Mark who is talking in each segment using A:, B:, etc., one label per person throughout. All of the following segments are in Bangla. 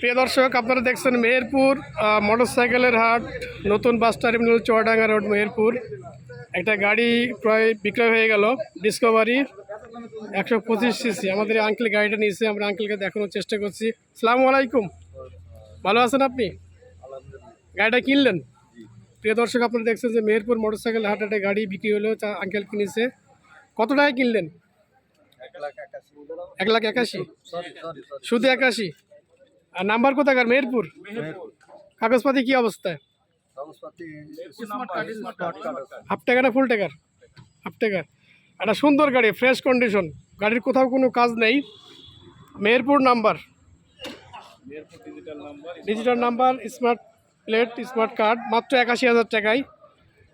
A: প্রিয় দর্শক, আপনারা দেখছেন মেহেরপুর মোটরসাইকেলের হাট, নতুন bus terminal Chuadanga road, Meherpur. একটা গাড়ি প্রায় বিক্রয় হয়ে গেল ডিসকভারি একশো পঁচিশ সিসি। আমাদের আঙ্কেল গাড়িটা নিয়েছে, আমরা আঙ্কেলকে দেখানোর চেষ্টা করছি। সালামু আলাইকুম। ভালো আছেন আপনি? গাড়িটা কিনলেন? প্রিয় দর্শক, আপনারা দেখছেন যে মেহেরপুর মোটরসাইকেল হাট একটা গাড়ি বিক্রি হলো আঙ্কেল কিনেছে। কত টাকায় কিনলেন? এক লাখ একাশি। শুধু একাশি? আর নাম্বার কোথাকার? মেহেরপুর? কাগজপাতি কি অবস্থায় হাফ টাকা না ফুল টাকার? হাফ টাকার। একটা সুন্দর গাড়ি ফ্রেশ কন্ডিশন গাড়ির কোথাও কোনো কাজ নেই। Meherpur number. Digital number smart plate smart card মাত্র একাশি হাজার টাকায়।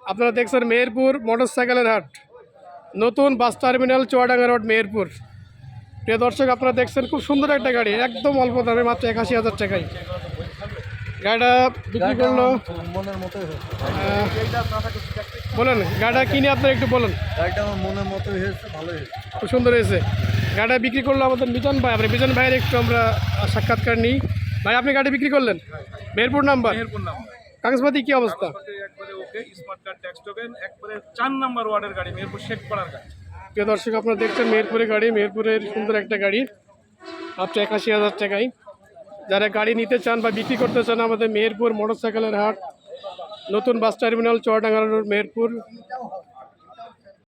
A: আপনারা দেখছেন মেহেরপুর মোটর সাইকেলের হাট। নতুন bus terminal Chuadanga road Meherpur. প্রিয় দর্শক আপনারা দেখছেন খুব সুন্দর একটা গাড়ি একদম অল্প দামে মাত্র একাশি হাজার টাকায়। গাড়িটা বিক্রি করল বলেন গাড়িটা কিনে আপনার একটু বলেন।
B: গাড়িটা আমার মনের মতোই হয়েছে ভালোই হয়েছে।
A: খুব সুন্দর হয়েছে। গাড়িটা বিক্রি করল আমাদের মিজান ভাই। আমরা মিজান ভাইয়ের একটু আমরা সাক্ষাৎকার নিই। ভাই আপনি গাড়ি বিক্রি করলেন? মেহেরপুর নাম্বার?
C: মেহেরপুর নাম্বার।
A: কাগজপাতি কি অবস্থা?
C: Okay smart card, tax token, একবারে চার নাম্বার ওয়ার্ডের গাড়ি মেহেরপুর শেখ পাড়ার গাড়ি।
A: প্রিয় দর্শক, আপনারা দেখছেন মেহেরপুরের গাড়ি মেহেরপুরের সুন্দর একটা গাড়ি মাত্র একাশি হাজার টাকায়। যারা গাড়ি নিতে চান বা বিক্রি করতে চান আমাদের মেহেরপুর মোটরসাইকেলের হাট, নতুন bus terminal Chuadanga road Meherpur